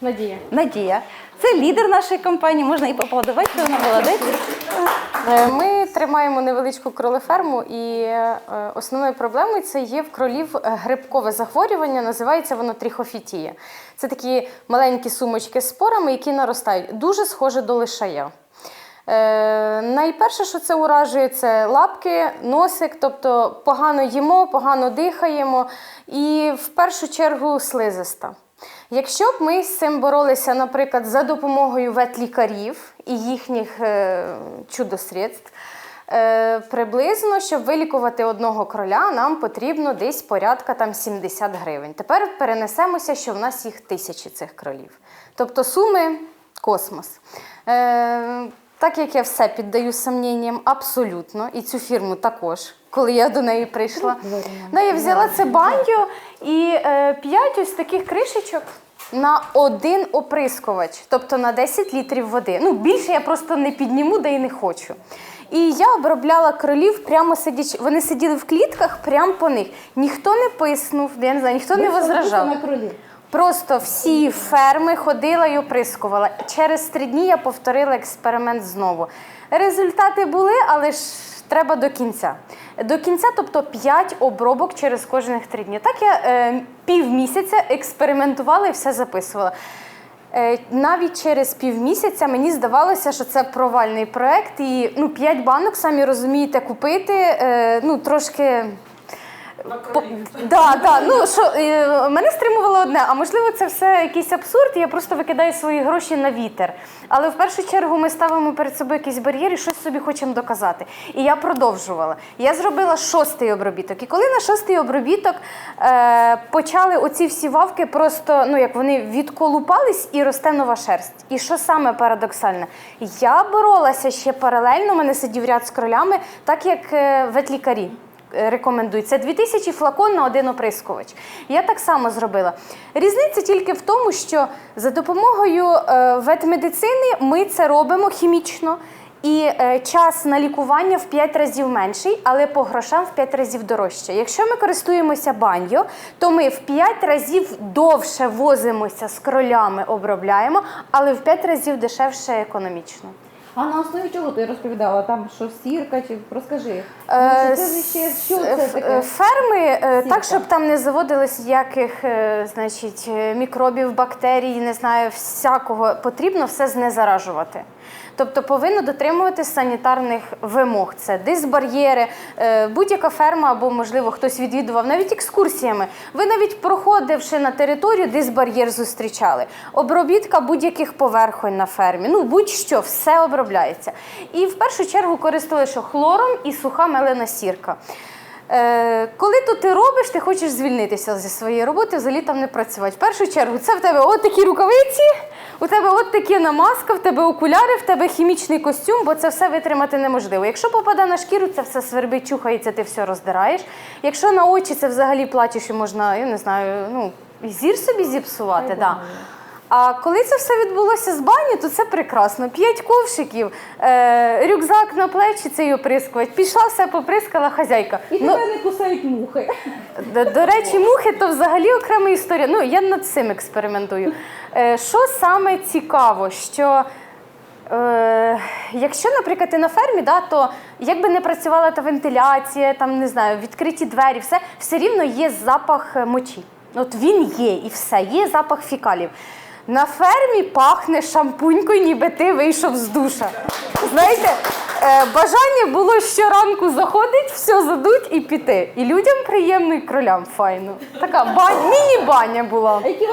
Надія. Надія. Це лідер нашої компанії, можна і поаплодувати, вона молодець. Е, Ми тримаємо невеличку кролеферму, і е, основною проблемою це є в кролів грибкове захворювання, називається воно тріхофітія. Це такі маленькі сумочки з спорами, які наростають. Дуже схоже до лишая. Е, найперше, що це уражує, це лапки, носик, тобто погано їмо, погано дихаємо, і в першу чергу слизиста. Якщо б ми з цим боролися, наприклад, за допомогою ветлікарів і їхніх е, чудосредств, е, приблизно, щоб вилікувати одного кроля, нам потрібно десь порядка там 70 гривень. Тепер перенесемося, що в нас їх тисячі цих кролів. Тобто суми космос. Е, так як я все піддаю сумнінням абсолютно, і цю фірму також, коли я до неї прийшла. Ну, я взяла це баньо і е, 5 ось таких кришечок на один оприскувач, тобто на 10 літрів води. Ну, більше я просто не підніму, да і не хочу. І я обробляла кролів прямо сидячи. Вони сиділи в клітках прямо по них. Ніхто не писнув, я не знаю, ніхто не возражав. Просто всі ферми ходила і оприскувала. Через три дні я повторила експеримент знову. Результати були, але ж треба до кінця. До кінця, тобто 5 обробок через кожних три дні. Так я е, півмісяця експериментувала і все записувала. Е, навіть через півмісяця мені здавалося, що це провальний проект, і ну, 5 банок, самі розумієте, купити е, ну, трошки. По- Да, да. Ну що е, мене стримувало одне, а можливо, це все якийсь абсурд. і Я просто викидаю свої гроші на вітер. Але в першу чергу ми ставимо перед собою якісь бар'єри, щось собі хочемо доказати. І я продовжувала. Я зробила шостий обробіток. І коли на шостий обробіток е, почали оці всі вавки, просто ну як вони відколупались і росте нова шерсть. І що саме парадоксальне? Я боролася ще паралельно. У мене сидів ряд з кролями, так як е, ветлікарі рекомендують. Це 2000 флакон на один оприскувач. Я так само зробила. Різниця тільки в тому, що за допомогою е, ветмедицини ми це робимо хімічно. І е, час на лікування в 5 разів менший, але по грошам в 5 разів дорожче. Якщо ми користуємося баньо, то ми в 5 разів довше возимося з кролями, обробляємо, але в 5 разів дешевше економічно. А на основі чого ти розповідала? Там що сірка чи розкажи. Е, Ну, це ж ще що це таке? е, Ферми е, так, щоб там не заводилось ніяких е, значить, е, мікробів, бактерій, не знаю, всякого. Потрібно все знезаражувати. Тобто повинно дотримуватись санітарних вимог. Це дисбар'єри, е, будь-яка ферма або, можливо, хтось відвідував навіть екскурсіями. Ви навіть проходивши на територію, дисбар'єр зустрічали. Обробітка будь-яких поверхонь на фермі. Ну, будь-що, все обробляється. І в першу чергу користувалися що хлором і суха мелена сірка. Е, коли то ти робиш, ти хочеш звільнитися зі своєї роботи, взагалі там не працювати. В першу чергу, це в тебе от такі рукавиці, у тебе от такі намазка, в тебе окуляри, в тебе хімічний костюм, бо це все витримати неможливо. Якщо попаде на шкіру, це все свербить, чухається, ти все роздираєш. Якщо на очі це взагалі плачеш і можна, я не знаю, ну, зір собі зіпсувати. Да. А коли це все відбулося з бані, то це прекрасно. П'ять ковшиків, е, рюкзак на плечі, цей оприскувач. Пішла, все поприскала хазяйка. І Ну, тебе не кусають мухи. до, до речі, мухи то взагалі окрема історія. Ну, я над цим експериментую. Е, що саме цікаво, що е, якщо, наприклад, ти на фермі, да, то якби не працювала та вентиляція, там не знаю, відкриті двері, все, все рівно є запах е, мочі. От він є і все, є запах фікалів. На фермі пахне шампунькою, ніби ти вийшов з душа. Знаєте, е, бажання було щоранку заходить, все задуть і піти. І людям приємно, і кролям файно. Така бань, міні-баня була.